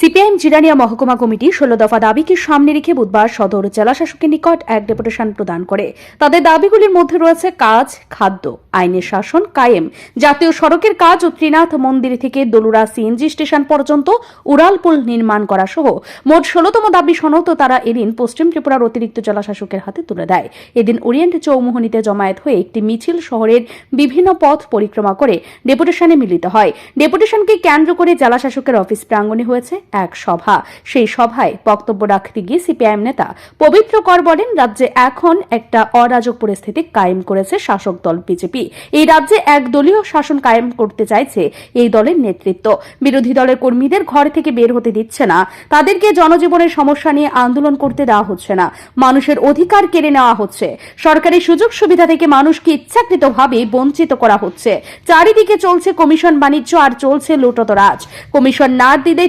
CPIM Jirania মহকুমা committee ষোলো দফা দাবিকে সামনে রেখে বুধবার সদর জেলাশাসকের নিকট এক ডেপুটেশন প্রদান করে। তাদের দাবিগুলির মধ্যে রয়েছে কাজ, খাদ্য, আইনের শাসন, কায়েম। জাতীয় সড়কের কাজ ও ত্রিনাথ মন্দির থেকে দলুরা সিএনজি স্টেশন পর্যন্ত উড়ালপুল নির্মাণ করা সহ মোট ষোলতম দাবি সনদ তারা এদিন পশ্চিম ত্রিপুরার অতিরিক্ত জেলাশাসকের হাতে তুলে দেয়। এদিন ওরিয়েন্ট চৌমুহনীতে জমায়েত হয়ে একটি মিছিল শহরের বিভিন্ন পথ পরিক্রমা করে ডেপুটেশনে মিলিত হয়। ডেপুটেশনকে কেন্দ্র করে জেলাশাসকের অফিস প্রাঙ্গণে হয়েছে এক সভা। সেই সভায় বক্তব্য রাখতে গিয়ে সিপিআইএম নেতা পবিত্র কর বলেন, রাজ্যে এখন একটা অরাজক পরিস্থিতি কায়েম করেছে শাসক দল বিজেপি। এই রাজ্যে এক দলীয় শাসন কায়েম করতে চাইছে এই দলের নেতৃত্ব। বিরোধী দলের কর্মীদের ঘর থেকে বের হতে দিচ্ছে না। তাদেরকে জনজীবনের সমস্যা নিয়ে আন্দোলন করতে দেওয়া হচ্ছে না। মানুষের অধিকার কেড়ে নেওয়া হচ্ছে। সরকারি সুযোগ সুবিধা থেকে মানুষকে ইচ্ছাকৃতভাবে বঞ্চিত করা হচ্ছে। চারিদিকে চলছে কমিশন বাণিজ্য আর চলছে লুটতরাজ। কমিশন না দিলে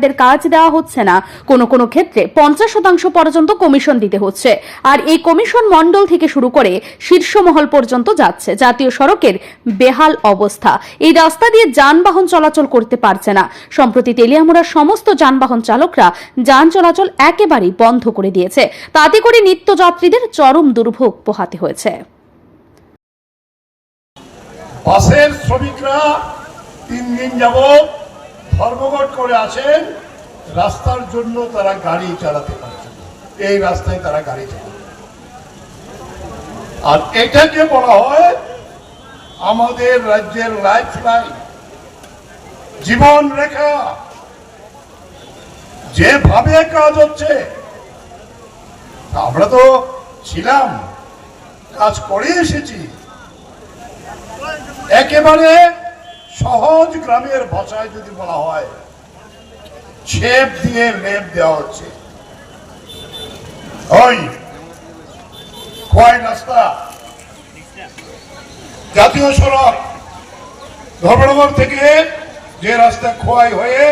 ঠিকাদারদের কাজ দেওয়া হচ্ছে না। কোনো কোনো ক্ষেত্রে পঞ্চাশ শতাংশ পর্যন্ত কমিশন দিতে হচ্ছে। আর এই কমিশন মন্ডল থেকে শুরু করে শীর্ষ মহল পর্যন্ত যাচ্ছে। জাতীয় সড়কের বেহাল অবস্থা। এই রাস্তা দিয়ে যানবাহন চলাচল করতে পারছে না। সম্প্রতি তেলিয়ামুড়ার সমস্ত যানবাহন চালকরা যান চলাচল একেবারেই বন্ধ করে দিয়েছে। তাতে করে নিত্যযাত্রীদের চরম দুর্ভোগ পোহাতে হয়েছে। বাসের শ্রমিকরা তিন দিন যাবৎ ধর্মঘট করে আছেন, রাস্তার জন্য তারা গাড়ি চালাতে পারছে এই রাস্তায় তারা গাড়ি চালায়। আর এটাকে বলা হয় আমাদের রাজ্যের লাইফ লাইন জীবন রেখা। যেভাবে কাজ হচ্ছে, আমরা তো ছিলাম, কাজ করে এসেছি। একেবারে সহজ গ্রামের ভাষায় যদি বলা হয়, ছেপ দিয়ে লেপ দেওয়া হচ্ছে। ওই খোয়াই রাস্তা, জাতীয় সড়ক, ধর্মনগর থেকে যে রাস্তা খোয়াই হয়ে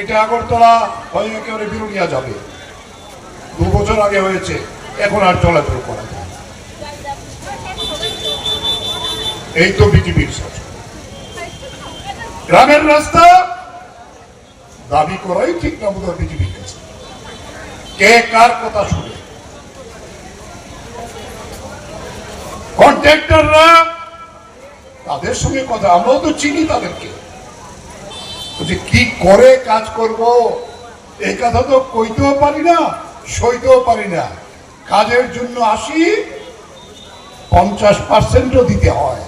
এটা আগরতলা হয়ে একেবারে বিরুলিয়া যাবে। দু বছর আগে হয়েছে, এখন আর চলাচল করা যায় এই তো বিজেপির শাসন গ্রামের রাস্তা দাবি করাই ঠিক না বোধ বিজেপির কাছে। কে কার কথা শুনে? কন্ট্রাক্টররা তাদের সঙ্গে কথা, আমরাও তো চিনি তাদেরকে। বলছে কি করে কাজ করব, এই কথা তো কইতেও পারি না, সইতেও পারি না। কাজের জন্য আসি, পঞ্চাশ পার্সেন্টও দিতে হয়।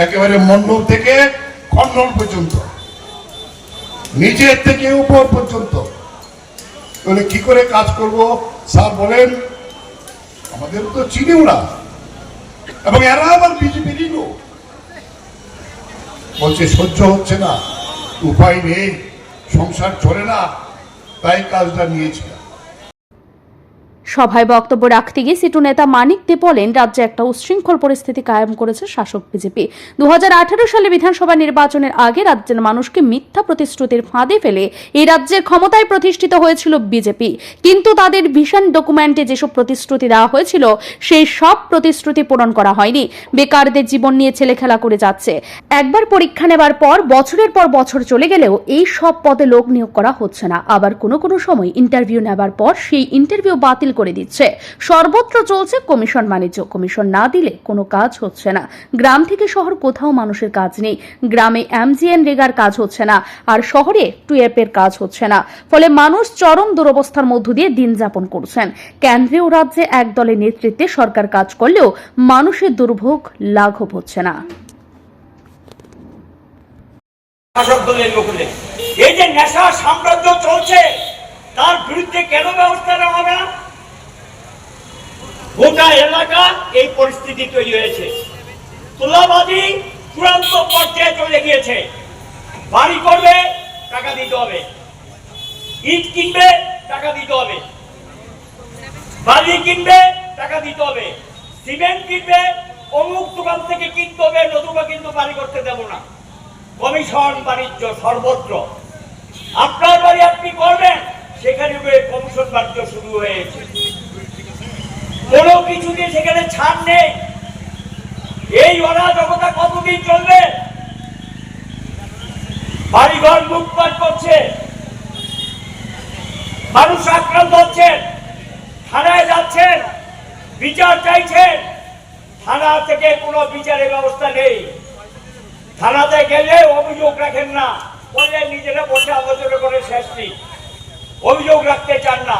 একেবারে মন্ডল থেকে খন্ডন পর্যন্ত। নিজের থেকে উপর পর্যন্ত। তাহলে কি করে কাজ করব? স্যার বলেন, আমাদের তো চিনিও না। এবং এরা আবার বিজেপিরই লোক। বলছে, সহ্য হচ্ছে না। উপায় নেই। সংসার চলে না। তাই কাজটা নিয়েছিলাম সভায় বক্তব্য রাখতে গিয়ে সিটু নেতা মানিক দে বলেন, রাজ্যে একটা উচ্ছৃঙ্খল পরিস্থিতি কায়েম করেছে শাসক বিজেপি। দু সালে বিধানসভা নির্বাচনের আগে রাজ্যের মানুষকে মিথ্যা প্রতিশ্রুতির ফাঁদে ফেলে এই রাজ্যের ক্ষমতায় প্রতিষ্ঠিত হয়েছিল বিজেপি। কিন্তু তাদের ভিশন ডকুমেন্টে যেসব প্রতিশ্রুতি দেওয়া হয়েছিল, সেই সব প্রতিশ্রুতি পূরণ করা হয়নি। বেকারদের জীবন নিয়ে ছেলে খেলা করে যাচ্ছে। একবার পরীক্ষা নেবার পর, বছরের পর বছর চলে গেলেও এই সব পদে লোক নিয়োগ করা হচ্ছে না। আবার কোনো কোনো সময় ইন্টারভিউ নেবার পর সেই ইন্টারভিউ বাতিল করে দিচ্ছে। সর্বত্র চলছে কমিশন বাণিজ্য। কমিশন না দিলে কোনো কাজ হচ্ছে না। গ্রাম থেকে শহর কোথাও মানুষের কাজ নেই। গ্রামে এমজিএন রেগার কাজ হচ্ছে না। আর শহরে টুয়েপ এর কাজ হচ্ছে না। ফলে মানুষ চরম দুরবস্থার মধ্য দিয়ে দিন যাপন করছেন। কেন্দ্রীয় রাজ্যে এক দলের নেতৃত্বে সরকার কাজ করলেও মানুষের দুর্ভোগ লাঘব হচ্ছে না। এই যে নেশা সাম্রাজ্য চলছে, তার বিরুদ্ধে কেন ব্যবস্থা নেওয়া হবে না? গোটা এলাকা এই পরিস্থিতি তৈরি হয়েছে। তোলাবাজি চূড়ান্ত পর্যায়ে চলে গিয়েছে। বাড়ি করবে, টাকা দিতে হবে। ইট কিনবে, টাকা দিতে হবে। বালি কিনবে, টাকা দিতে হবে। সিমেন্ট কিনবে, অমুক দোকান থেকে কিনতে হবে, নতুবা কিন্তু বাড়ি করতে দেবো না। কমিশন বাণিজ্য সর্বত্র। আপনার বাড়ি আপনি করবেন, সেখানে কমিশন বাণিজ্য শুরু হয়েছে। কোনো সেখানে ছাড় নেই। এই অরাজকতা কতদিন চলবে? বাড়িঘর লুটপাট করছে। মানুষ আক্রান্ত হচ্ছেন থানায় যাচ্ছেন বিচার চাইছেন থানা থেকে কোনো বিচারের ব্যবস্থা নেই। থানাতে গেলে অভিযোগ রাখেন না। বলে নিজেরা বসে আলোচনা করে শেষ নেই। অভিযোগ রাখতে চান না।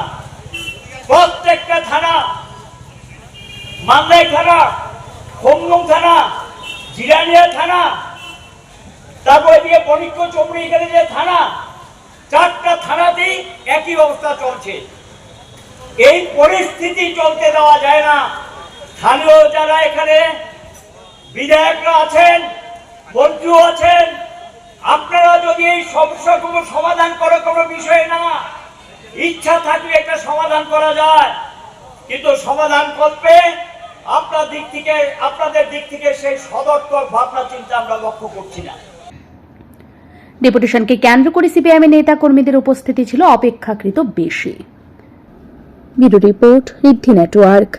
প্রত্যেকটা থানা মান্দাই থানা হোমলুম থানা, জিরানিয়া থানা, তারপরে দিয়ে বণিক্য চমড়ি এখানে যে থানা, চারটা থানাতেই একই অবস্থা চলছে। এই পরিস্থিতি চলতে দেওয়া যায় না। স্থানীয় যারা এখানে বিধায়করা আছেন, মন্ত্রীও আছেন, আপনারা যদি এই সমস্যাগুলো সমাধান করে কোনো বিষয় না, ইচ্ছা থাকলে একটা সমাধান করা যায়। কিন্তু সমাধান করবে আপনার দিক থেকে আপনাদের দিক থেকে সেই সদর্থক ভাবনা চিন্তা আমরা লক্ষ্য করছি না। ডেপুটেশনকে কেন্দ্র করে সিপিআইএম নেতা কর্মীদের উপস্থিতি ছিল অপেক্ষাকৃত বেশি। Bureau report Riddhi network.